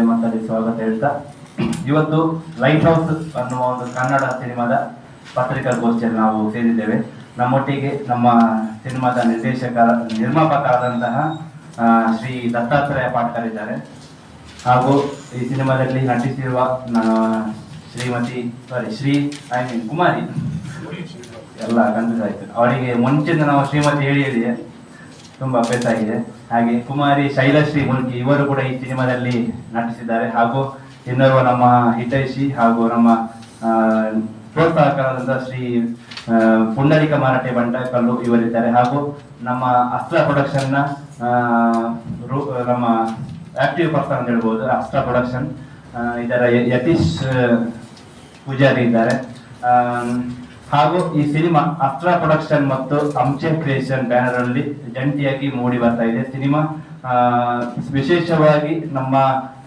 ನಿಮಗೆ ಸ್ವಾಗತ ಹೇಳ್ತಾ. ಇವತ್ತು ಲೈಟ್ ಹೌಸ್ ಅನ್ನುವ ಒಂದು ಕನ್ನಡ ಸಿನಿಮಾದ ಪತ್ರಿಕಾಗೋಷ್ಠಿಯಲ್ಲಿ ನಾವು ಸೇರಿದ್ದೇವೆ. ನಮ್ಮೊಟ್ಟಿಗೆ ನಮ್ಮ ಸಿನಿಮಾದ ನಿರ್ದೇಶಕ, ನಿರ್ಮಾಪಕರಾದಂತಹ ಆದಂತಹ ಶ್ರೀ ದತ್ತಾತ್ರೇಯ ಪಾಟ್ಕರ್ ಇದ್ದಾರೆ. ಹಾಗೂ ಈ ಸಿನಿಮಾದಲ್ಲಿ ನಟಿಸಿರುವ Shrimati sorry Shri I mean Kumari. ಎಲ್ಲ ಕನ್ಫ್ಯೂಸ್ ಅವರಿಗೆ ನಾವು ಶ್ರೀಮತಿ ಹೇಳಿ ತುಂಬಾ ಅಭ್ಯಾಸ ಆಗಿದೆ. ಹಾಗೆ ಕುಮಾರಿ ಶೈಲಶ್ರೀ ಮುಲ್ಕಿ ಇವರು ಕೂಡ ಈ ಸಿನಿಮಾದಲ್ಲಿ ನಟಿಸಿದ್ದಾರೆ. ಹಾಗೂ ಇನ್ನೋರ್ವ ನಮ್ಮ ಹಿತೈಷಿ ಹಾಗೂ ನಮ್ಮ ಪ್ರೋತ್ಸಾಹಕರಾದಂತಹ ಶ್ರೀ ಪುಂಡರಿಕ ಮಾರಾಟೆ ಬಂಟಕಲ್ಲು ಇವರಿದ್ದಾರೆ. ಹಾಗೂ ನಮ್ಮ ಅಸ್ತ್ರ ಪ್ರೊಡಕ್ಷನ್ನ ನಮ್ಮ ಆಕ್ಟಿವ್ ಪರ್ಸನ್ ಅಂತ ಹೇಳ್ಬೋದು, ಅಸ್ತ್ರ ಪ್ರೊಡಕ್ಷನ್ ಇದರ ಯತೀಶ್ ಪೂಜಾರಿ ಇದ್ದಾರೆ. ಹಾಗೂ ಈ ಸಿನಿಮಾ ಅಸ್ತ್ರ ಪ್ರೊಡಕ್ಷನ್ ಮತ್ತು ಅಂಚೆ ಕ್ರಿಯೇಷನ್ ಬ್ಯಾನರ್ ಅಲ್ಲಿ ಜಂಟಿಯಾಗಿ ಮೂಡಿ ಬರ್ತಾ ಇದೆ. ಸಿನಿಮಾ ವಿಶೇಷವಾಗಿ ನಮ್ಮ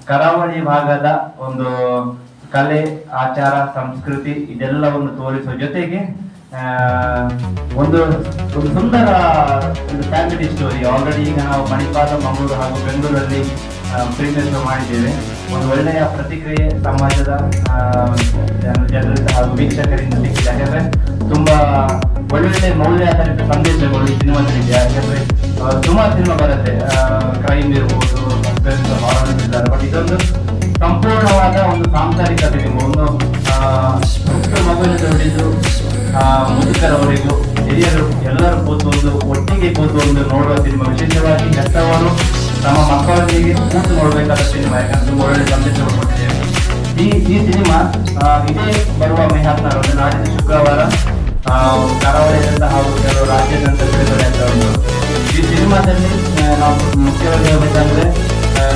ಕರಾವಳಿ ಭಾಗದ ಒಂದು ಕಲೆ, ಆಚಾರ, ಸಂಸ್ಕೃತಿ ಇದೆಲ್ಲವನ್ನು ತೋರಿಸುವ ಜೊತೆಗೆ ಒಂದು ಸುಂದರ ಒಂದು ಫ್ಯಾಮಿಲಿ ಸ್ಟೋರಿ ಆಲ್ರೆಡಿ ಈಗ ನಾವು ಮಣಿಪಾಲ ಮಂಗಳೂರು ಹಾಗೂ ಬೆಂಗಳೂರಲ್ಲಿ ಪ್ರೀಮಿಯರ್ ಶೋ ಮಾಡಿದ್ದೇವೆ. ಒಂದು ಒಳ್ಳೆಯ ಪ್ರತಿಕ್ರಿಯೆ ಸಮಾಜದ ಜನರಿಂದ ಹಾಗೂ ವೀಕ್ಷಕರಿಂದ ಸಿಕ್ಕಿದೆ. ಯಾಕಂದ್ರೆ ತುಂಬಾ ಒಳ್ಳೊಳ್ಳೆ ಮೌಲ್ಯಾಧಾರಿತ ಸಂದೇಶಗಳು ಈ ಸಿನಿಮಾದಲ್ಲಿದೆ ಯಾಕಂದ್ರೆ ತುಂಬಾ ಸುಮಾರು ಸಿನಿಮಾ ಬರುತ್ತೆ. ಕ್ರೈಮ್ ಇರ್ಬೋದು ಸಸ್ಪೆನ್ಸ್ ಬಟ್ ಇದೊಂದು ಸಂಪೂರ್ಣವಾದ ಒಂದು ಸಾಂಸಾರಿಕ ಸಿನಿಮಾ. ಒಂದು ಮೊಬೈಲ್ ಹಿಡಿದು ಮುದುಕರವರೆಗೂ ಹಿರಿಯರು ಎಲ್ಲರೂ ಕೂತು ಒಂದು ಒಟ್ಟಿಗೆ ಕೂತು ಒಂದು ನೋಡುವ ಸಿನಿಮಾ. ವಿಶೇಷವಾಗಿ ಹೆತ್ತವರು ತಮ್ಮ ಮಕ್ಕಳೊಂದಿಗೆ ನೋಡಬೇಕಾದ ಸಿನಿಮಾ ಯಾಕಂದ್ರೆ ಒಳ್ಳೆ ಸಂದೇಶ ಕೊಟ್ಟಿದ್ದೇವೆ ಈ ಈ ಸಿನಿಮಾ ಇದೇ ಬರುವ ಮೇ ಹದಿನಾರು ಅಂದ್ರೆ ನಾಡಿನ ಶುಕ್ರವಾರ ಆ, ಕರಾವಳಿಯಾದ್ಯಂತ ಹಾಗೂ ಕೆಲವು ರಾಜ್ಯಾದ್ಯಂತ ಬಿಡುಗಡೆ ಅಂತ ಒಂದು. ಈ ಸಿನಿಮಾದಲ್ಲಿ ನಾವು ಮುಖ್ಯವಾಗಿ ಹೇಳ್ಬೇಕಂದ್ರೆ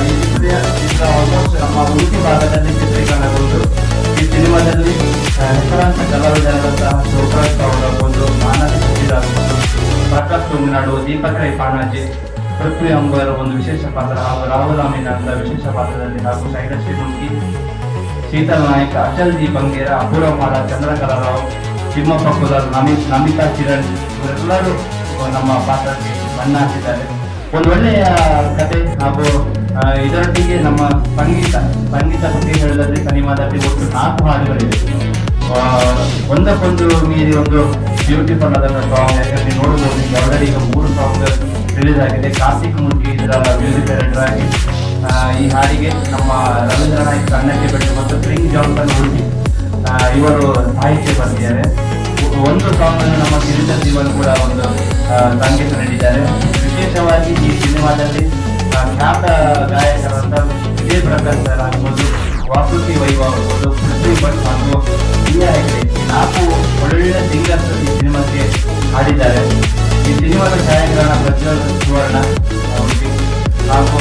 ಈ ಚಿತ್ರ ಚಿತ್ರ ಆಲ್ಮೋಸ್ಟ್ ನಮ್ಮ ಉಡುಪಿ ಭಾಗದಲ್ಲಿ ಚಿತ್ರೀಕರಣಗೊಂಡು ಈ ಸಿನಿಮಾದಲ್ಲಿ ಹೆಸರಾಂತ ಕಲಾವಿದರಾದಂತಹ ಶಿವಪ್ರಕಾಶ್ ಅವರಾಗಬಹುದು ಮಾನಸ ಸುಧೀರಾಗಬಹುದು ಪ್ರಕಾಶ್ ತುಂಗನಾಡು ದೀಪಕ್ ರೈ ಪಾಣಾಜಿ ಪೃಥ್ವಿ ಅಂಬರ್ ಒಂದು ವಿಶೇಷ ಪಾತ್ರ. ಹಾಗೂ ರಾಹುಲ್ ಅಮೀನ್ ಅಂತ ವಿಶೇಷ ಪಾತ್ರದಲ್ಲಿ ಹಾಗೂ ಶೈಲಶ್ರೀ ಶ್ರೀಮಂತಿ ಶೀತಲ್ ನಾಯಕ, ಅಚಲ್ ಜಿ ಬಂಗೇರ ಅಪೂರ್ವ ಮಾಡ ಚಂದ್ರಕಲಾ ರಾವ್ ತಿಮ್ಮಪ್ಪ ಕುಲಾಲ್ ನಮಿ ನಮಿತಾ ಕಿರಣ್ ಇವರೆಲ್ಲರೂ ನಮ್ಮ ಪಾತ್ರಕ್ಕೆ ಬಣ್ಣ ಹಾಕಿದ್ದಾರೆ ಒಂದು ಒಳ್ಳೆಯ ಕತೆ ಹಾಗೂ ಇದರೊಟ್ಟಿಗೆ ನಮ್ಮ ಸಂಗೀತ ಸಂಗೀತ ಬಗ್ಗೆ ಹೇಳಿದ್ರೆ ಸಿನಿಮಾದಲ್ಲಿ ಒಟ್ಟು ನಾಲ್ಕು ಹಾಡುಗಳಿವೆ. ಒಂದಕ್ಕೊಂದು ಮೀರಿ ಒಂದು ಬ್ಯೂಟಿಫುಲ್ ಆದಂತಹ ಸಾಂಗ್ ಯಾಕಂದ್ರೆ ನೋಡಬಹುದು ಈಗ ಮೂರು ಸಾಂಗ್ ಆಗಿದೆ ಕಾರ್ತಿಕ್ ಮೂರ್ತಿ ಇದರ ಮ್ಯೂಸಿಕ್ ಡೈರೆಕ್ಟರ್ ಆಗಿ ಈ ಹಾಡಿಗೆ ನಮ್ಮ ರವೀಂದ್ರ ನಾಯ್ಕ ಕನ್ನಕ್ಕೆ ಬೆಟ್ಟು ಮತ್ತು ಕ್ರಿಂಗ್ ಜಾನ್ಸನ್ ಹುಡುಗಿ ಇವರು ಸಾಹಿತ್ಯ ಬಂದಿದ್ದಾರೆ ಒಂದು ಸಾಂಗ್ ಅನ್ನು ನಮ್ಮ ಕಿರಿತ ಜೀವನ್ ಕೂಡ ಒಂದು ಸಂಗೀತ ನೀಡಿದ್ದಾರೆ ವಿಶೇಷವಾಗಿ ಈ ಸಿನಿಮಾದಲ್ಲಿ ಖ್ಯಾತ ಗಾಯಕರಾದ ವಿಜಯ್ ಪ್ರಕಾಶ್ ಸರ್ ಆಗ್ಬೋದು, ವಾಸುಕಿ ವೈಭವ್ ಆಗ್ಬೋದು, ಪೃಥ್ವಿ ಭಟ್ ಹಾಗೂ ಹೆಗ್ಡೆ ನಾಲ್ಕು ಒಳ್ಳೆಯ ಸಿಂಗರ್ಸ್ ಈ ಸಿನಿಮಾಕ್ಕೆ ಹಾಡಿದ್ದಾರೆ. ಈ ಸಿನಿಮಾದ ಛಾಯಾಗ್ರಹಣ ಪ್ರಜ್ವಲ್ ಸುವರ್ಣ ಹಾಗೂ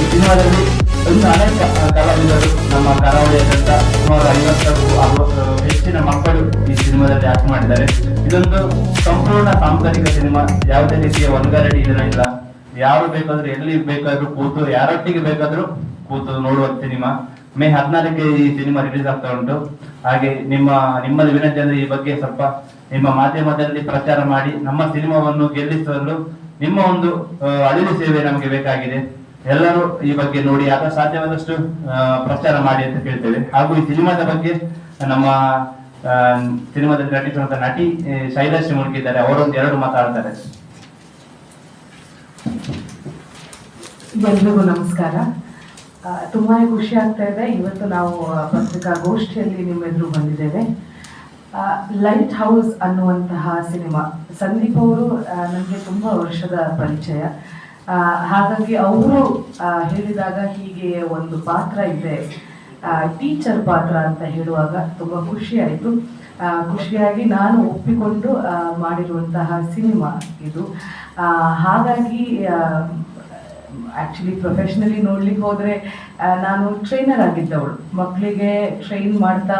ಈ ಸಿನಿಮಾದಲ್ಲಿ ಒಂದು ಅನೇಕ ಕಲಾವಿದರು ನಮ್ಮ ಕರಾವಳಿಯಾದ್ಯಂತ ಸುಮಾರು ಐವತ್ತಕ್ಕೂ ಹೆಚ್ಚಿನ ಮಕ್ಕಳು ಈ ಸಿನಿಮಾದಲ್ಲಿ ಆಕ್ಟ್ ಮಾಡಿದ್ದಾರೆ. ಇದೊಂದು ಸಂಪೂರ್ಣ ಸಾಂಸ್ಕೃತಿಕ ಸಿನಿಮಾ. ಯಾವುದೇ ರೀತಿಯ ಒಂದರಡಿ ಇಲ್ಲ. ಯಾರು ಬೇಕಾದ್ರೂ ಎಲ್ಲಿ ಬೇಕಾದ್ರೂ ಕೂತು, ಯಾರೊಟ್ಟಿಗೆ ಬೇಕಾದ್ರೂ ಕೂತು ನೋಡುವ ಸಿನಿಮಾ. ಮೇ ಹದಿನಾರಕ್ಕೆ ಈ ಸಿನಿಮಾ ರಿಲೀಸ್ ಆಗ್ತಾ ಉಂಟು. ಹಾಗೆ ನಿಮ್ಮ, ನಿಮ್ಮಲ್ಲಿ ವಿನಂತಿ ಅಂದ್ರೆ ಈ ಬಗ್ಗೆ ಸ್ವಲ್ಪ ನಿಮ್ಮ ಮಾಧ್ಯಮದಲ್ಲಿ ಪ್ರಚಾರ ಮಾಡಿ ನಮ್ಮ ಸಿನಿಮಾವನ್ನು ಗೆಲ್ಲಿಸಲು ನಿಮ್ಮ ಒಂದು ಅಳಿಲು ಸೇವೆ ನಮಗೆ ಬೇಕಾಗಿದೆ. ಎಲ್ಲರೂ ಈ ಬಗ್ಗೆ ನೋಡಿ ಆಗ ಸಾಧ್ಯವಾದಷ್ಟು ಪ್ರಚಾರ ಮಾಡಿ ಅಂತ ಕೇಳ್ತೇವೆ. ಹಾಗೂ ಈ ಸಿನಿಮಾದ ಬಗ್ಗೆ ನಮ್ಮ ಸಿನಿಮಾದಲ್ಲಿ ನಟಿಸುವಂತ ನಟಿ ಶೈಲಶ್ರೀ ಮುಳುಗಿದ್ದಾರೆ ಅವರೊಂದು ಎರಡು ಮಾತಾಡ್ತಾರೆ. ಎಲ್ರಿಗೂ ನಮಸ್ಕಾರ. ತುಂಬಾ ಖುಷಿ ಆಗ್ತಾ ಇದೆ. ಇವತ್ತು ನಾವು ಪತ್ರಿಕಾಗೋಷ್ಠಿಯಲ್ಲಿ ನಿಮ್ಮ ಎದುರು ಬಂದಿದ್ದೇವೆ. ಲೈಟ್ ಹೌಸ್ ಅನ್ನುವಂತಹ ಸಿನಿಮಾ. ಸಂದೀಪ್ ಅವರು ನನಗೆ ತುಂಬ ವರ್ಷದ ಪರಿಚಯ. ಹಾಗಾಗಿ ಅವರು ಹೇಳಿದಾಗ ಹೀಗೆ ಒಂದು ಪಾತ್ರ ಇದೆ. ಟೀಚರ್ ಪಾತ್ರ ಅಂತ ಹೇಳುವಾಗ ತುಂಬ ಖುಷಿಯಾಯಿತು ಖುಷಿಯಾಗಿ ನಾನು ಒಪ್ಪಿಕೊಂಡು ಮಾಡಿರುವಂತಹ ಸಿನಿಮಾ ಇದು. ಹಾಗಾಗಿ ಆ್ಯಕ್ಚುಲಿ ಪ್ರೊಫೆಷ್ನಲಿ ನೋಡ್ಲಿಕ್ಕೆ ಹೋದರೆ ನಾನು ಟ್ರೈನರ್ ಆಗಿದ್ದವಳು. ಮಕ್ಕಳಿಗೆ ಟ್ರೈನ್ ಮಾಡ್ತಾ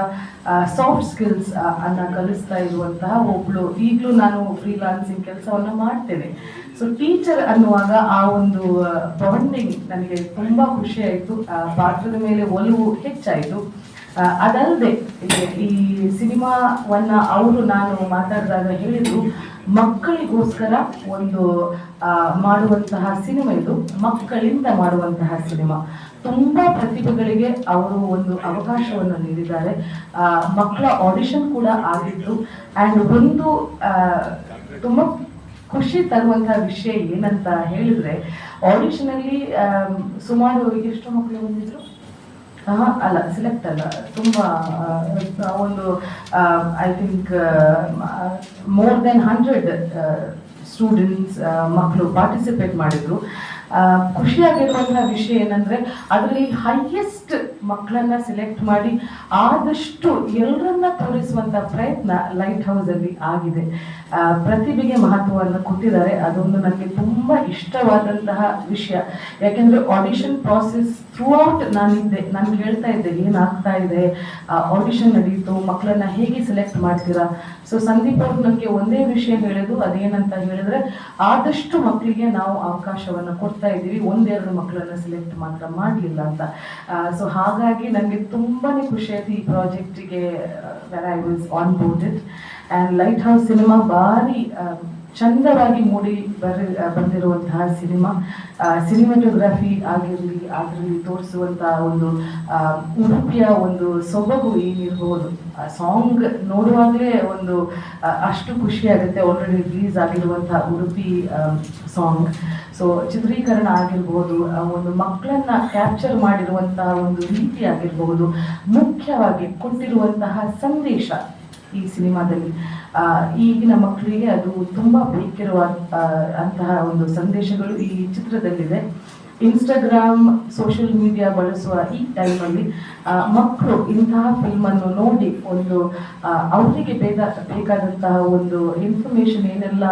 ಸಾಫ್ಟ್ ಸ್ಕಿಲ್ಸ್ ಅನ್ನ ಕಲಿಸ್ತಾ ಇರುವಂತಹ ಒಬ್ಳು. ಈಗಲೂ ನಾನು ಫ್ರೀಲಾನ್ಸಿಂಗ್ ಕೆಲಸವನ್ನು ಮಾಡ್ತೇನೆ. ಸೊ ಟೀಚರ್ ಅನ್ನುವಾಗ ಆ ಒಂದು ಬಾಂಡಿಂಗ್ ನನಗೆ ತುಂಬ ಖುಷಿ ಆಯಿತು. ಪಾತ್ರದ ಮೇಲೆ ಒಲವು ಹೆಚ್ಚಾಯಿತು. ಅದಲ್ಲದೆ ಈ- ಸಿನಿಮಾವನ್ನ ಅವರು ನಾನು ಮಾತಾಡಿದಾಗ ಹೇಳಿದ್ರು ಮಕ್ಕಳಿಗೋಸ್ಕರ ಒಂದು ಮಾಡುವಂತಹ ಸಿನಿಮಾ ಇದು. ಮಕ್ಕಳಿಂದ ಮಾಡುವಂತಹ ಸಿನಿಮಾ. ತುಂಬಾ ಪ್ರತಿಭೆಗಳಿಗೆ ಅವರು ಒಂದು ಅವಕಾಶವನ್ನು ನೀಡಿದ್ದಾರೆ. ಮಕ್ಕಳ ಆಡಿಷನ್ ಕೂಡ ಆಗಿತ್ತು ಅಂಡ್ ಒಂದು ತುಂಬ ಖುಷಿ ತರುವಂತಹ ವಿಷಯ ಏನಂತ ಹೇಳಿದ್ರೆ ಆಡಿಷನ್ ಅಲ್ಲಿ ಆಮ್, ಸುಮಾರು ಎಷ್ಟು ಮಕ್ಕಳು ಬಂದಿದ್ರು. ಅಲ್ಲ ಸೆಲೆಕ್ಟ್ ಅಲ್ಲ. ತುಂಬ ಒಂದು I think more then hundred students ಮಕ್ಕಳು ಪಾರ್ಟಿಸಿಪೇಟ್ ಮಾಡಿದ್ರು. ಖುಷಿಯಾಗಿರುವಂತಹ ವಿಷಯ ಏನಂದ್ರೆ, ಅದರಲ್ಲಿ ಹೈಯೆಸ್ಟ್ ಮಕ್ಕಳನ್ನ ಸೆಲೆಕ್ಟ್ ಮಾಡಿ ಆದಷ್ಟು ಎಲ್ಲರನ್ನ ತೋರಿಸುವಂತ ಪ್ರಯತ್ನ ಲೈಟ್ ಹೌಸ್ ಅಲ್ಲಿ ಆಗಿದೆ. ಪ್ರತಿಭೆಗೆ ಮಹತ್ವವನ್ನು ಕೊಟ್ಟಿದ್ದಾರೆ. ಅದೊಂದು ನನಗೆ ತುಂಬಾ ಇಷ್ಟವಾದಂತಹ ವಿಷಯ. ಯಾಕೆಂದ್ರೆ ಆಡಿಷನ್ ಪ್ರಾಸೆಸ್ ಥ್ರೂ ಔಟ್ ನಾನಿದ್ದೆ, ನಾನು ಹೇಳ್ತಾ ಇದ್ದೆ, ಏನಾಗ್ತಾ ಇದೆ? ಆಡಿಷನ್ ನಡೆಯಿತು ಮಕ್ಕಳನ್ನ ಹೇಗೆ ಸೆಲೆಕ್ಟ್ ಮಾಡ್ತೀರಾ? ಸೊ ಸಂದೀಪ್ ಅವ್ರು ನನಗೆ ಒಂದೇ ವಿಷಯ ಹೇಳೋದು ಅದೇನಂತ ಹೇಳಿದ್ರೆ ಆದಷ್ಟು ಮಕ್ಕಳಿಗೆ ನಾವು ಅವಕಾಶವನ್ನು ಕೊಡ್ತಾ ಇದ್ದೀವಿ, ಒಂದೆರಡು ಮಕ್ಕಳನ್ನ ಸೆಲೆಕ್ಟ್ ಮಾತ್ರ ಮಾಡಲಿಲ್ಲ ಅಂತ. ಸೊ ಹಾಗಾಗಿ ನನಗೆ ತುಂಬಾನೇ ಖುಷಿ ಆಯ್ತು ಈ ಪ್ರಾಜೆಕ್ಟಿಗೆ where I was on boarded and light house cinema ಭಾರಿ ಆ, ಚಂದವಾಗಿ ಮೂಡಿ ಬರ ಬಂದಿರುವಂತಹ ಸಿನಿಮಾ. ಸಿನಿಮಾಟೋಗ್ರಫಿ ಆಗಿರಲಿ ಅದರಲ್ಲಿ ತೋರಿಸುವಂತಹ ಒಂದು ಆ, ಉಡುಪಿಯ ಒಂದು ಸೊಬಗು ಏನಿರಬಹುದು ಸಾಂಗ್ ನೋಡುವಾಗಲೇ ಒಂದು ಅಷ್ಟು ಖುಷಿ ಆಗುತ್ತೆ. ಆಲ್ರೆಡಿ ರಿಲೀಸ್ ಆಗಿರುವಂತಹ ಉಡುಪಿ ಸಾಂಗ್. ಸೊ ಚಿತ್ರೀಕರಣ ಆಗಿರ್ಬೋದು ಆ ಒಂದು ಮಕ್ಕಳನ್ನ ಕ್ಯಾಪ್ಚರ್ ಮಾಡಿರುವಂತಹ ಒಂದು ರೀತಿ ಆಗಿರ್ಬಹುದು ಮುಖ್ಯವಾಗಿ ಕೊಟ್ಟಿರುವಂತಹ ಸಂದೇಶ. ಈ ಸಿನಿಮಾದಲ್ಲಿ. ಈಗಿನ ಮಕ್ಕಳಿಗೆ ಅದು ತುಂಬ ಬೇಕಿರುವ ಅಂತಹ ಒಂದು ಸಂದೇಶಗಳು ಈ ಚಿತ್ರದಲ್ಲಿದೆ. ಇನ್ಸ್ಟಾಗ್ರಾಮ್ ಸೋಷಿಯಲ್ ಮೀಡಿಯಾ ಬಳಸುವ ಈ ಟೈಮಲ್ಲಿ ಮಕ್ಕಳು ಇಂತಹ ಫಿಲ್ಮನ್ನು ನೋಡಿ ಒಂದು ಅವರಿಗೆ ಬೇಗ, ಬೇಕಾದಂತಹ ಒಂದು ಇನ್ಫಾರ್ಮೇಶನ್ ಏನೆಲ್ಲ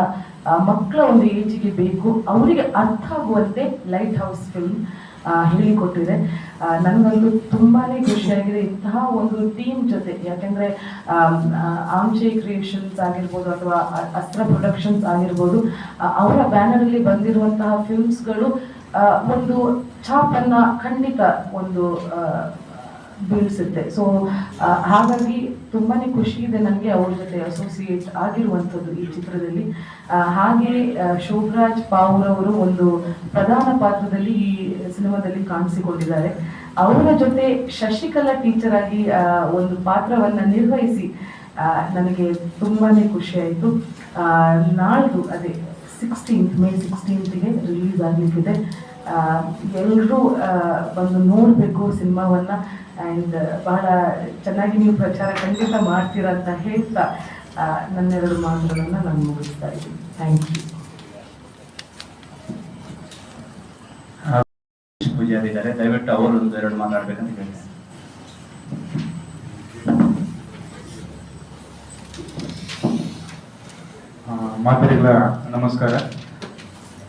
ಮಕ್ಕಳ ಒಂದು ಏಜಿಗೆ ಬೇಕು, ಅವರಿಗೆ ಅರ್ಥ ಆಗುವಂತೆ ಲೈಟ್ ಹೌಸ್ ಫಿಲ್ಮ್ ಹೇಳಿಕೊಟ್ಟಿದೆ ನನಗಂತೂ ತುಂಬಾನೇ ಖುಷಿಯಾಗಿದೆ ಇಂತಹ ಒಂದು ಟೀಮ್ ಜೊತೆ. ಯಾಕೆಂದ್ರೆ ಆಮ್ಜೆ ಕ್ರಿಯೇಷನ್ಸ್ ಆಗಿರ್ಬೋದು ಅಥವಾ ಅಸ್ತ್ರ ಪ್ರೊಡಕ್ಷನ್ಸ್ ಆಗಿರ್ಬೋದು ಅವರ ಬ್ಯಾನರ್ ಅಲ್ಲಿ ಬಂದಿರುವಂತಹ ಫಿಲ್ಮ್ಸ್ಗಳು ಒಂದು ಛಾಪನ್ನ ಖಂಡಿತ ಒಂದು ಬೀಳಿಸುತ್ತೆ ಸೊ ಹಾಗಾಗಿ ತುಂಬಾನೇ ಖುಷಿ ಇದೆ ನನಗೆ ಅವ್ರ ಜೊತೆ ಅಸೋಸಿಯೇಟ್ ಆಗಿರುವಂಥದ್ದು ಈ ಚಿತ್ರದಲ್ಲಿ. ಹಾಗೆ ಶೋಭರಾಜ್ ಪಾವ್ರ್ ಅವರು ಒಂದು ಪ್ರಧಾನ ಪಾತ್ರದಲ್ಲಿ ಈ ಸಿನಿಮಾದಲ್ಲಿ ಕಾಣಿಸಿಕೊಂಡಿದ್ದಾರೆ. ಅವರ ಜೊತೆ ಶಶಿಕಲಾ ಟೀಚರ್ ಆಗಿ ಒಂದು ಪಾತ್ರವನ್ನ ನಿರ್ವಹಿಸಿ ನನಗೆ ತುಂಬಾನೇ ಖುಷಿ ಆಯಿತು. ನಾಳ್ದು ಅದೇ ಸಿಕ್ಸ್ಟೀನ್ತ್ ಮೇ ಸಿಕ್ಸ್ಟೀನ್ತ್ಗೆ ರಿಲೀಸ್ ಆಗಲಿಕ್ಕಿದೆ. ಎಲ್ಲರೂ ಬಂದು ನೋಡಬೇಕು ಸಿನಿಮಾವನ್ನ. ಆ್ಯಂಡ್ ಬಹಳ ಚೆನ್ನಾಗಿ ನೀವು ಪ್ರಚಾರ ಖಂಡಿತ ಮಾಡ್ತೀರಾ ಅಂತ ಹೇಳ್ತಾ ನನ್ನೆರಡು ಮಾತುಗಳನ್ನು ನಾನು ಮುಗಿಸ್ತಾ ಇದ್ದೀನಿ. ಥ್ಯಾಂಕ್ ಯು ಪೂಜಾರಿ ಇದ್ದಾರೆ ದಯವಿಟ್ಟು ಅವರು ಒಂದು ಎರಡು ಮಾತಾಡ್ಬೇಕಂತ ಹೇಳಿ ಆ, ಮಾತರಿಗಳ ನಮಸ್ಕಾರ.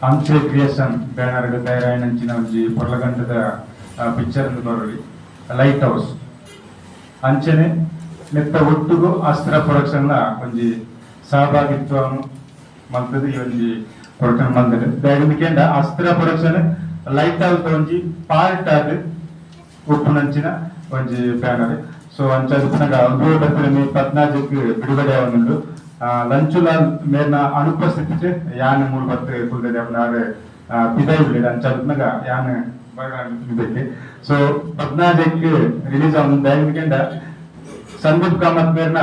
ಆಂಚೆ ಕ್ರಿಯೇಷನ್ ಬ್ಯಾನರ್ ತಯಾರಾಯಣಂಚಿನ ಒಂಜಿ ಪೊರ್ಲಗಂಟದ ಪಿಕ್ಚರ್ ಬರೋಲಿ ಲೈಟ್ ಹೌಸ್ ಅಂಚನೆ ನೆತ್ತ ಒಟ್ಟುಗು ಅಸ್ತ್ರ ಪ್ರೊಡಕ್ಷನ್ ಒಂಜಿ ಸಹಭಾಗಿತ್ವ ಮಲ್ತದು ಈ ಒಂಜಿ ಪ್ರೊಡಕ್ಷನ್ ಬಂದರೆ ಬೇಡ ಅಸ್ತ್ರ ಪ್ರೊಡಕ್ಷನ್ ಲೈಟ್ ಹೌಸ್ ಒಂಜಿ ಪಾರ್ಟ್ ಆದ್ ಉಪ್ಪುನಂಚಿನ ಒಂಜಿ ಬ್ಯಾನರ್ ಸೊ ಅಂಚಾದ ಮಿ ಮೇ ಪದ್ನಾಲ್ಕು ಬಿಡುಗಡೆ ಅವನುಂಡು ಲಂಚುಲಾಲ್ ಮೇಲ್ನ ಅನುಪಸ್ಥಿತಿ ಯಾನ್ ಮೂರು ಬತ್ತು ಕುಲ್ದದೆ ಅವನಾಗ ಪಿದೈ ಬಿಡಿದ ಅಂಚಾದ ಯಾನ್ ಇದಕ್ಕೆ ಸೊ ಪದ್ನಾಜಕ್ಕೆ ರಿಲೀಸ್ ದಯವಿಟ್ಟು ಸಂದೀಪ್ ಕಾಮತ್ ಮೇರ್ನ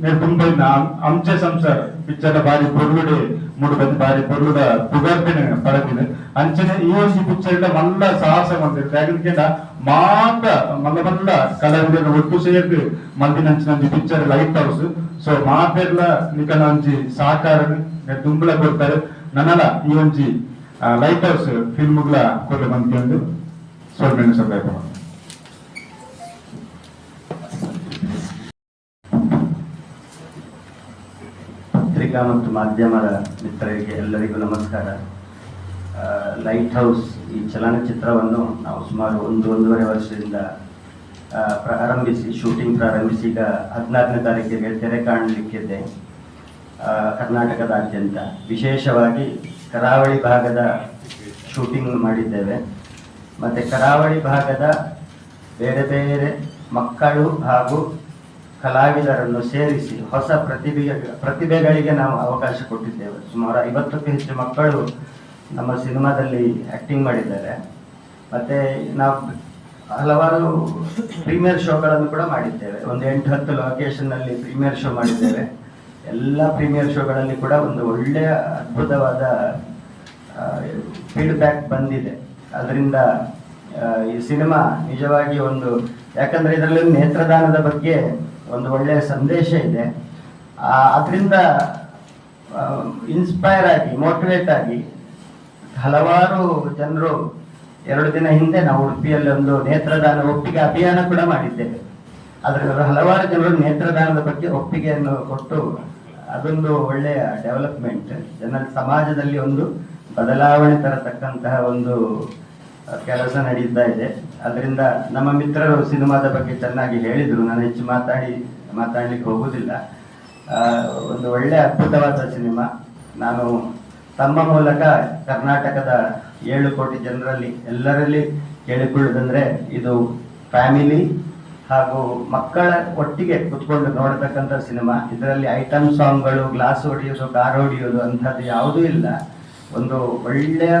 ಮೇರ್ ಅಂಚೆ ಸಂಸಾರ್ ಪಿಕ್ಚರ್ ಬಾರಿ ಪೊರ್ಲುಡೆ ಮೂಡು ಬಂದು ಬಾರಿ ಪೊರ್ಲುಡ ಪುಗರ್ಪಿನ ಪರದಿನ ಅಂಚನೆ ಈ ಒಂದು ಪಿಕ್ಚರ್ ಮಲ್ಲ ಸಾಹಸ ಮಾಡ್ತಾರೆ ಯಾಕಂದ್ರೆ ಮಾತ ಮಲ್ಲ ಮಲ್ಲ ಕಲಾವಿದರ ಒಟ್ಟು ಸೇರ್ದು ಮಲ್ದಿನ ಅಂಚಿನ ಒಂದು ಲೈಟ್ ಹೌಸ್ ಸೊ ಮಾತೆಲ್ಲ ನಿಕನ ಒಂಜಿ ಸಹಕಾರ ತುಂಬಲ ಕೊಡ್ತಾರೆ ನನ್ನಲ ಈ ಒಂಜಿ ಲೈಟ್ ಹೌಸ್ ಫಿಲ್ಮ್ಗಳ ಕೊಲೆ ಒಂದು ಸ್ವಲ್ಪ ಸಂದರ್ಭ ಪತ್ರಿಕಾ ಮತ್ತು ಮಾಧ್ಯಮದ ಮಿತ್ರರಿಗೆ ಎಲ್ಲರಿಗೂ ನಮಸ್ಕಾರ. ಲೈಟ್ ಹೌಸ್ ಈ ಚಲನಚಿತ್ರವನ್ನು ನಾವು ಸುಮಾರು ಒಂದು, ಒಂದೂವರೆ ವರ್ಷದಿಂದ ಪ್ರಾರಂಭಿಸಿ ಶೂಟಿಂಗ್ ಪ್ರಾರಂಭಿಸಿ ಈಗ ಹದಿನಾರನೇ ತಾರೀಕಿಗೆ ತೆರೆ ಕಾಣಲಿಕ್ಕಿದೆ ಕರ್ನಾಟಕದಾದ್ಯಂತ. ವಿಶೇಷವಾಗಿ ಕರಾವಳಿ ಭಾಗದ ಶೂಟಿಂಗ್ ಮಾಡಿದ್ದೇವೆ. ಮತ್ತು ಕರಾವಳಿ ಭಾಗದ ಬೇರೆ ಬೇರೆ ಮಕ್ಕಳು ಹಾಗೂ ಕಲಾವಿದರನ್ನು ಸೇರಿಸಿ ಹೊಸ ಪ್ರತಿಭೆ, ಪ್ರತಿಭೆಗಳಿಗೆ ನಾವು ಅವಕಾಶ ಕೊಟ್ಟಿದ್ದೇವೆ. ಸುಮಾರು ಐವತ್ತಕ್ಕೂ ಹೆಚ್ಚು ಮಕ್ಕಳು ನಮ್ಮ ಸಿನಿಮಾದಲ್ಲಿ ಆಕ್ಟಿಂಗ್ ಮಾಡಿದ್ದಾರೆ. ಮತ್ತೆ ನಾವು ಹಲವಾರು ಪ್ರೀಮಿಯರ್ ಶೋಗಳನ್ನು ಕೂಡ ಮಾಡಿದ್ದೇವೆ. ಒಂದು ಎಂಟು ಹತ್ತು ಲೊಕೇಶನ್ ಅಲ್ಲಿ ಪ್ರೀಮಿಯರ್ ಶೋ ಮಾಡಿದ್ದೇವೆ. ಎಲ್ಲ ಪ್ರೀಮಿಯರ್ ಶೋಗಳಲ್ಲಿ ಕೂಡ ಒಂದು ಒಳ್ಳೆಯ ಅದ್ಭುತವಾದ ಫೀಡ್ಬ್ಯಾಕ್ ಬಂದಿದೆ. ಅದರಿಂದ ಈ ಸಿನಿಮಾ ನಿಜವಾಗಿ ಒಂದು, ಯಾಕಂದ್ರೆ ಇದರಲ್ಲಿ ನೇತ್ರದಾನದ ಬಗ್ಗೆ ಒಂದು ಒಳ್ಳೆಯ ಸಂದೇಶ ಇದೆ. ಅದರಿಂದ ಇನ್ಸ್ಪೈರ್ ಆಗಿ ಮೋಟಿವೇಟ್ ಆಗಿ ಹಲವಾರು ಜನರು ಎರಡು ದಿನ ಹಿಂದೆ ನಾವು ಉಡುಪಿಯಲ್ಲಿ ಒಂದು ನೇತ್ರದಾನ ಒಪ್ಪಿಗೆ ಅಭಿಯಾನ ಕೂಡ ಮಾಡಿದ್ದೇವೆ. ಅದರ ಹಲವಾರು ಜನರು ನೇತ್ರದಾನದ ಬಗ್ಗೆ ಒಪ್ಪಿಗೆಯನ್ನು ಕೊಟ್ಟು ಅದೊಂದು ಒಳ್ಳೆಯ ಡೆವಲಪ್ಮೆಂಟ್ ಜನ ಸಮಾಜದಲ್ಲಿ ಒಂದು ಬದಲಾವಣೆ ತರತಕ್ಕಂತಹ ಒಂದು ಕೆಲಸ ನಡೀತಾ ಇದೆ. ಅದರಿಂದ ನಮ್ಮ ಮಿತ್ರರು ಸಿನಿಮಾದ ಬಗ್ಗೆ ಚೆನ್ನಾಗಿ ಹೇಳಿದರು. ನಾನು ಹೆಚ್ಚು ಮಾತಾಡಿ, ಮಾತಾಡ್ಲಿಕ್ಕೆ ಹೋಗುವುದಿಲ್ಲ ಒಂದು ಒಳ್ಳೆಯ ಅದ್ಭುತವಾದ ಸಿನಿಮಾ. ನಾನು ತಮ್ಮ ಮೂಲಕ ಕರ್ನಾಟಕದ ಏಳು ಕೋಟಿ ಜನರಲ್ಲಿ ಎಲ್ಲರಲ್ಲಿ ಕೇಳಿಕೊಳ್ಳುವುದಂದ್ರೆ ಇದು ಫ್ಯಾಮಿಲಿ ಹಾಗೂ ಮಕ್ಕಳ ಒಟ್ಟಿಗೆ ಕುತ್ಕೊಂಡು ನೋಡತಕ್ಕಂಥ ಸಿನಿಮಾ. ಇದರಲ್ಲಿ ಐಟಮ್ ಸಾಂಗ್ಗಳು, ಗ್ಲಾಸ್ ಹೊಡೆಯೋದು ಕಾರ್ ಹೊಡೆಯೋದು ಅಂಥದ್ದು ಯಾವುದೂ ಇಲ್ಲ. ಒಂದು ಒಳ್ಳೆಯ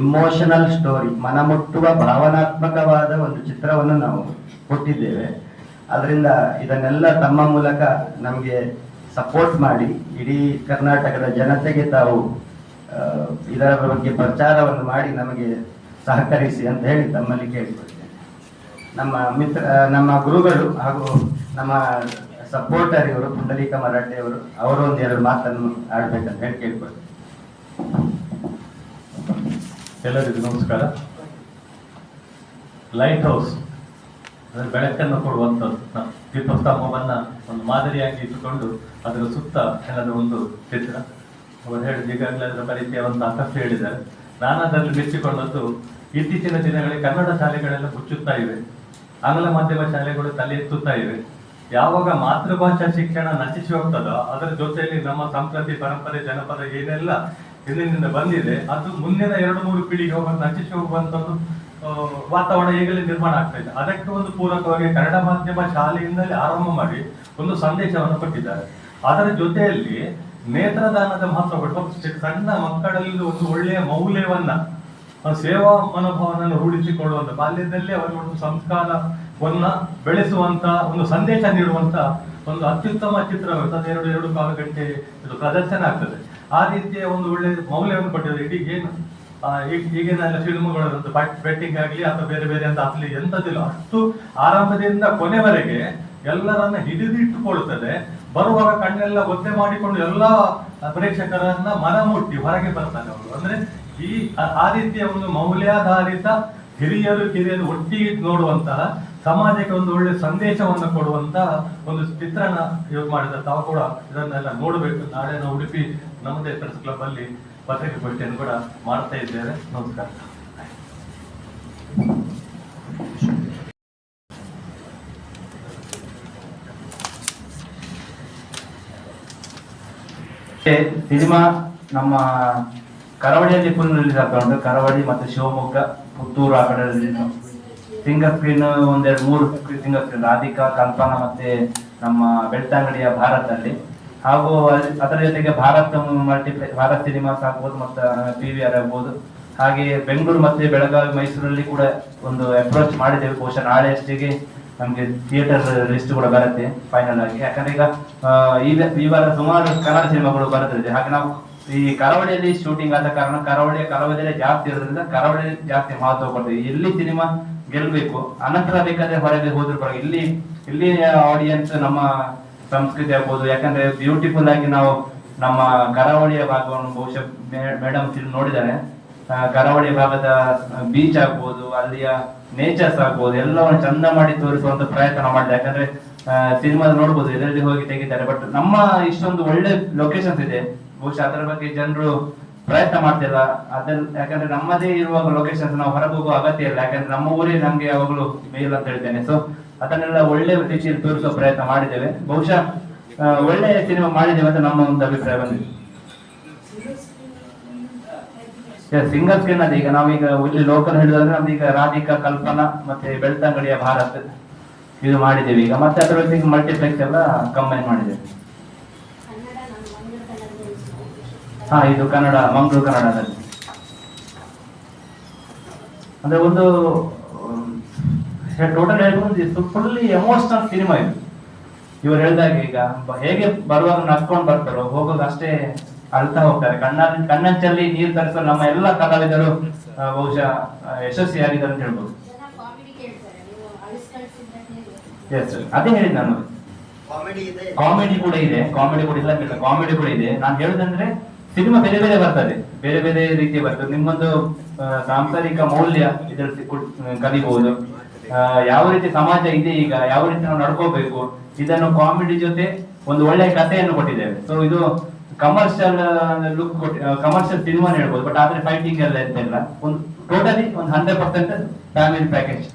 ಇಮೋಷನಲ್ ಸ್ಟೋರಿ ಮನಮುಟ್ಟುವ, ಭಾವನಾತ್ಮಕವಾದ ಒಂದು ಚಿತ್ರವನ್ನು ನಾವು ಕೊಟ್ಟಿದ್ದೇವೆ. ಅದರಿಂದ ಇದನ್ನೆಲ್ಲ ತಮ್ಮ ಮೂಲಕ ನಮಗೆ ಸಪೋರ್ಟ್ ಮಾಡಿ, ಇಡೀ ಕರ್ನಾಟಕದ ಜನತೆಗೆ ತಾವು ಇದರ ಬಗ್ಗೆ ಪ್ರಚಾರವನ್ನು ಮಾಡಿ ನಮಗೆ ಸಹಕರಿಸಿ ಅಂತ ಹೇಳಿ ತಮ್ಮಲ್ಲಿ ಕೇಳಿಕೊಳ್ತೇನೆ. ನಮ್ಮ ಮಿತ್ರ ನಮ್ಮ ಗುರುಗಳು ಹಾಗೂ ನಮ್ಮ ಸಪೋರ್ಟರ್ ಇವರು, ಪುಂಡಲೀಕ ಮರಾಠೆ ಅವರು ಅವರು ಎರಡು ಮಾತನ್ನು ಆಡ್ಬೇಕಂತ ಹೇಳಿ ಕೇಳ್ಕೊಳ್ತೇನೆ. ಎಲ್ಲರಿಗೂ ನಮಸ್ಕಾರ. ಲೈಟ್ ಹೌಸ್ ಅದರ ಬೆಳಕನ್ನು ಕೊಡುವಂಥದ್ದು ದೀಪಸ್ತಂಭವನ್ನು ಒಂದು ಮಾದರಿಯಾಗಿ ಇಟ್ಟುಕೊಂಡು ಅದರ ಸುತ್ತ ಹೆಣದ ಒಂದು ಚಿತ್ರ. ಅವರು ಹೇಳಿದ ಈಗಾಗಲೇ ಅದರ ಪರಿಚಯವನ್ನು ಸಾಕಷ್ಟು ಹೇಳಿದ್ದಾರೆ. ನಾನು ಅದರಲ್ಲಿ ಮೆಚ್ಚಿಕೊಂಡದ್ದು ಇತ್ತೀಚಿನ ದಿನಗಳಲ್ಲಿ ಕನ್ನಡ ಶಾಲೆಗಳೆಲ್ಲ ಮುಚ್ಚುತ್ತಾ ಇವೆ. ಆಂಗ್ಲ ಮಾಧ್ಯಮ ಶಾಲೆಗಳು ತಲೆ ಎತ್ತುತ್ತಾ ಇವೆ. ಯಾವಾಗ ಮಾತೃಭಾಷಾ ಶಿಕ್ಷಣ ನಶಿಸಿ ಹೋಗ್ತದೋ, ಅದರ ಜೊತೆಯಲ್ಲಿ ನಮ್ಮ ಸಂಸ್ಕೃತಿ, ಪರಂಪರೆ, ಜನಪದ ಏನೆಲ್ಲ ಹಿಂದಿನಿಂದ ಬಂದಿದೆ, ಅದು ಮುಂದಿನ ಎರಡು ಮೂರು ಪೀಳಿಗೆ ಹೋಗಿ ನಶಿಸಿ ಹೋಗುವಂತದ್ದು ವಾತಾವರಣ ಈಗಲೇ ನಿರ್ಮಾಣ ಆಗ್ತಾ ಇದೆ. ಅದಕ್ಕೆ ಒಂದು ಪೂರಕವಾಗಿ ಕನ್ನಡ ಮಾಧ್ಯಮ ಶಾಲೆಯಿಂದಲೇ ಆರಂಭ ಮಾಡಿ ಒಂದು ಸಂದೇಶವನ್ನು ಕೊಟ್ಟಿದ್ದಾರೆ. ಅದರ ಜೊತೆಯಲ್ಲಿ ನೇತ್ರದಾನದ ಮಹತ್ವ ಕೊಟ್ಟು ಸಣ್ಣ ಮಕ್ಕಳಲ್ಲಿ ಒಂದು ಒಳ್ಳೆಯ ಮೌಲ್ಯವನ್ನ ಆ ಸೇವಾ ಮನೋಭಾವನನ್ನು ರೂಢಿಸಿಕೊಳ್ಳುವಂತ ಬಾಲ್ಯದಲ್ಲೇ ಅವರಿಗೆ ಒಂದು ಸಂಸ್ಕಾರವನ್ನ ಬೆಳೆಸುವಂತ, ಒಂದು ಸಂದೇಶ ನೀಡುವಂತ ಒಂದು ಅತ್ಯುತ್ತಮ ಚಿತ್ರ ಅದು. ಎರಡು ಎರಡು ಕಾಲು ಗಂಟೆ ಇದು ಪ್ರದರ್ಶನ ಆಗ್ತದೆ. ಆ ರೀತಿಯ ಒಂದು ಒಳ್ಳೆ ಮೌಲ್ಯವನ್ನು ಕೊಟ್ಟಿದ್ದಾರೆ. ಇಡೀ ಏನು ಈಗಿನ ಫಿಲ್ಮ್ಗಳು ಬೆಟ್ಟಿಂಗ್ ಆಗಲಿ ಅಥವಾ ಬೇರೆ ಬೇರೆ ಅಂತ ಆಗಲಿ ಎಂಥದ್ದಿಲ್ಲ. ಅಷ್ಟು ಆರಂಭದಿಂದ ಕೊನೆವರೆಗೆ ಎಲ್ಲರನ್ನ ಹಿಡಿದಿಟ್ಟುಕೊಳ್ಳುತ್ತದೆ. ಬರುವಾಗ ಕಣ್ಣೆಲ್ಲ ಒದ್ದೆ ಮಾಡಿಕೊಂಡು ಎಲ್ಲ ಪ್ರೇಕ್ಷಕರನ್ನ ಮನ ಮುಟ್ಟಿ ಹೊರಗೆ ಬರ್ತಾನೆ ಅವರು ಅಂದ್ರೆ ಈ ಆ- ರೀತಿಯ ಒಂದು ಮೌಲ್ಯಾಧಾರಿತ ಹಿರಿಯರು ಕಿರಿಯರು ಒಟ್ಟಿಗೆ ನೋಡುವಂತಹ, ಸಮಾಜಕ್ಕೆ ಒಂದು ಒಳ್ಳೆ ಸಂದೇಶವನ್ನು ಕೊಡುವಂತ ಒಂದು ಚಿತ್ರಣ ಯೋಗ ಮಾಡಿದ ತಾವು ಕೂಡ ಇದನ್ನೆಲ್ಲ ನೋಡಬೇಕು. ನಾಳೆ ನಾವು ಉಡುಪಿ, ನಮ್ಮದೇ ಪ್ರೆಸ್ ಕ್ಲಬ್ ಅಲ್ಲಿ ಪತ್ರಿಕಾಗೋಷ್ಠಿಯನ್ನು ಕೂಡ ಮಾಡ್ತಾ ಇದ್ದೇವೆ. ನಮಸ್ಕಾರ. ಸಿನಿಮಾ ನಮ್ಮ ಕರಾವಳಿಯಲ್ಲಿ ಫುಲ್ ರಿಲೀಸ್ ಕರಾವಳಿ ಮತ್ತೆ ಶಿವಮೊಗ್ಗ, ಪುತ್ತೂರು ಆ ಕಡೆ ಸಿಂಗಲ್ ಸ್ಕ್ರೀನ್ ಒಂದೆರಡು, ಮೂರು ಸಿಂಗಲ್ ಸ್ಕ್ರೀನ್ ರಾಧಿಕಾ ಕಲ್ಪನಾ ಮತ್ತೆ ನಮ್ಮ ಬೆಳ್ತಂಗಡಿಯ ಭಾರತದಲ್ಲಿ. ಹಾಗೂ ಅದರ ಜೊತೆಗೆ ಭಾರತ್ ಮಲ್ಟಿಪ್ಲೆ ಭಾರತ್ ಸಿನಿಮಾಸ್ ಆಗ್ಬೋದು, ಮತ್ತೆ ಪಿ ವಿ ಆರ್ ಆಗ್ಬೋದು. ಹಾಗೆ ಬೆಂಗಳೂರು ಮತ್ತೆ ಬೆಳಗಾವಿ, ಮೈಸೂರಲ್ಲಿ ಕೂಡ ಒಂದು ಅಪ್ರೋಚ್ ಮಾಡಿದ್ದೇವೆ. ಬಹುಶಃ ನಾಳೆ ಅಷ್ಟಿಗೆ ನಮಗೆ ಥಿಯೇಟರ್ ಲಿಸ್ಟ್ ಕೂಡ ಬರುತ್ತೆ ಫೈನಲ್ ಆಗಿ. ಯಾಕಂದ್ರೆ ಈಗ ಈ ವಾರ ಸುಮಾರು ಕನ್ನಡ ಸಿನಿಮಾಗಳು ಬರುತ್ತಿದೆ ಹಾಗೆ ನಾವು ಈ ಕರಾವಳಿಯಲ್ಲಿ ಶೂಟಿಂಗ್ ಆದ ಕಾರಣ ಕರಾವಳಿ ಕರಾವಳಿಯಲ್ಲಿ ಜಾಸ್ತಿ ಇರೋದ್ರಿಂದ ಕರಾವಳಿ ಜಾಸ್ತಿ ಮಹತ್ವ ಕೊಡ್ತೀವಿ ಇಲ್ಲಿ ಸಿನಿಮಾ ಗೆಲ್ಬೇಕು, ಅನಂತರ ಬೇಕಾದ್ರೆ ಹೊರಗೆ ಹೋದ್ರು ಕೂಡ ಇಲ್ಲಿ ಇಲ್ಲಿ ಆಡಿಯನ್ಸ್ ನಮ್ಮ ಸಂಸ್ಕೃತಿ ಆಗ್ಬೋದು, ಯಾಕಂದ್ರೆ ಬ್ಯೂಟಿಫುಲ್ ಆಗಿ ನಾವು ನಮ್ಮ ಕರಾವಳಿಯ ಭಾಗವನ್ನು ಬಹುಶಃ ಮೇಡಮ್ ಫಿಲ್ಮ್ ನೋಡಿದ್ದಾರೆ ಕರಾವಳಿ ಭಾಗದ ಬೀಚ್ ಆಗ್ಬೋದು, ಅಲ್ಲಿಯ ನೇಚರ್ಸ್ ಆಗ್ಬೋದು, ಎಲ್ಲವನ್ನು ಚಂದ ಮಾಡಿ ತೋರಿಸುವಂತ ಪ್ರಯತ್ನ ಮಾಡಿದೆ. ಯಾಕಂದ್ರೆ ಸಿನಿಮಾ ನೋಡ್ಬೋದು, ಇದರಲ್ಲಿ ಹೋಗಿ ತೆಗಿತಾರೆ. ಬಟ್ ನಮ್ಮ ಇಷ್ಟೊಂದು ಒಳ್ಳೆ ಲೊಕೇಶನ್ಸ್ ಇದೆ. ಬಹುಶಃ ಅದರ ಬಗ್ಗೆ ಜನರು ಪ್ರಯತ್ನ ಮಾಡ್ತಿಲ್ಲ. ಅದನ್ನ ಯಾಕಂದ್ರೆ ನಮ್ಮದೇ ಇರುವ ಲೊಕೇಶನ್ಸ್ ನಾವು ಹೊರಗೆ ಹೋಗುವ ಅಗತ್ಯ ಇಲ್ಲ. ಯಾಕಂದ್ರೆ ನಮ್ಮ ಊರೇ ನಮ್ಗೆ ಯಾವಾಗಲೂ ಮೇಲ್ ಅಂತ ಹೇಳ್ತೇನೆ. ಸೊ ಅದನ್ನೆಲ್ಲ ಒಳ್ಳೆ ರೀತಿಯಲ್ಲಿ ತೋರಿಸುವ ಪ್ರಯತ್ನ ಮಾಡಿದ್ದೇವೆ. ಬಹುಶಃ ಒಳ್ಳೆ ಸಿನಿಮಾ ಮಾಡಿದ್ದೇವೆ ಅಂತ ನಮ್ಮ ಒಂದು ಅಭಿಪ್ರಾಯ ಬಂದಿದೆ. ಸಿಂಗಲ್ ಸ್ಕ್ರೀನ್ ಅದೇ ಈಗ ನಾವೀಗ ಇಲ್ಲಿ ಲೋಕಲ್ ಹೇಳಿದ್ರೆ ನಮ್ದು ಈಗ ರಾಧಿಕಾ, ಕಲ್ಪನಾ ಮತ್ತೆ ಬೆಳ್ತಂಗಡಿಯ ಭಾರತ್ ಇದು ಮಾಡಿದ್ದೇವೆ ಈಗ. ಮತ್ತೆ ಅದರ ಮಲ್ಟಿಪ್ಲೆಕ್ಸ್ ಎಲ್ಲ ಕಂಬೈನ್ ಮಾಡಿದ್ದೇವೆ ಕನ್ನಡ ನಾನು ಮಂಗಳೂರು ಕನ್ನಡದಲ್ಲಿ ಹಾ ಇದು ಕನ್ನಡ ಮಂಗಳೂರು ಕನ್ನಡದಲ್ಲಿ. ಅಂದ್ರೆ ಒಂದು ಟೋಟಲ್ ಹೇಳ್ಬೋದು ಫುಲ್ಲಿ ಎಮೋಷನಲ್ ಸಿನಿಮಾ ಇದು. ಇವರು ಹೇಳ್ದಾಗ ಈಗ ಹೇಗೆ ಬರುವಾಗ ನಡ್ಕೊಂಡು ಬರ್ತಾರೋ ಹೋಗುವಾಗ ಅಷ್ಟೇ ಅಳ್ತಾ ಹೋಗ್ತಾರೆ. ಕಣ್ಣಲ್ಲಿ ಕಣ್ಣಂಚಲ್ಲಿ ನೀರು ತರಿಸೋ ನಮ್ಮ ಎಲ್ಲ ಕಲಾವಿದರು ಬಹುಶಃ ಯಶಸ್ವಿ ಯಶಸ್ವಿಯಾಗಿದ್ದಾರೆ ಅಂತ ಹೇಳ್ಬೋದು. ಅದೇ ಹೇಳಿದ್ ನಾನು. ಕಾಮಿಡಿ ಕೂಡ ಇದೆ. ಕಾಮಿಡಿ ಕೂಡ ಇಲ್ಲ ಕಾಮಿಡಿ ಕೂಡ ಇದೆ. ನಾನು ಹೇಳುದಂದ್ರೆ ಸಿನಿಮಾ ಬೇರೆ ಬೇರೆ ಬರ್ತದೆ. ಬೇರೆ ಬೇರೆ ರೀತಿ ಬರ್ತದೆ. ನಿಮ್ಮೊಂದು ಸಾಂಸಾರಿಕ ಮೌಲ್ಯ ಇದರಲ್ಲಿ ಕಲಿಬಹುದು ಯಾವ ರೀತಿ ಸಮಾಜ ಇದೆ ಈಗ, ಯಾವ ರೀತಿ ನಾವು ನಡ್ಕೋಬೇಕು, ಇದನ್ನು ಕಾಮಿಡಿ ಜೊತೆ ಒಂದು ಒಳ್ಳೆಯ ಕಥೆಯನ್ನು ಕೊಟ್ಟಿದ್ದೇವೆ. ಸೊ ಇದು ಕಮರ್ಷಿಯಲ್ ಲುಕ್ ಕಮರ್ಷಿಯಲ್ ಸಿನಿಮಾ ಹೇಳ್ಬೋದು. ಬಟ್ ಆದ್ರೆ ಫೈಟಿಂಗ್ ಎಲ್ಲ ಎಂತೆಲ್ಲ, ಒಂದು ಟೋಟಲಿ ಒಂದು ಹಂಡ್ರೆಡ್ ಪರ್ಸೆಂಟ್ ಫ್ಯಾಮಿಲಿ ಪ್ಯಾಕೇಜ್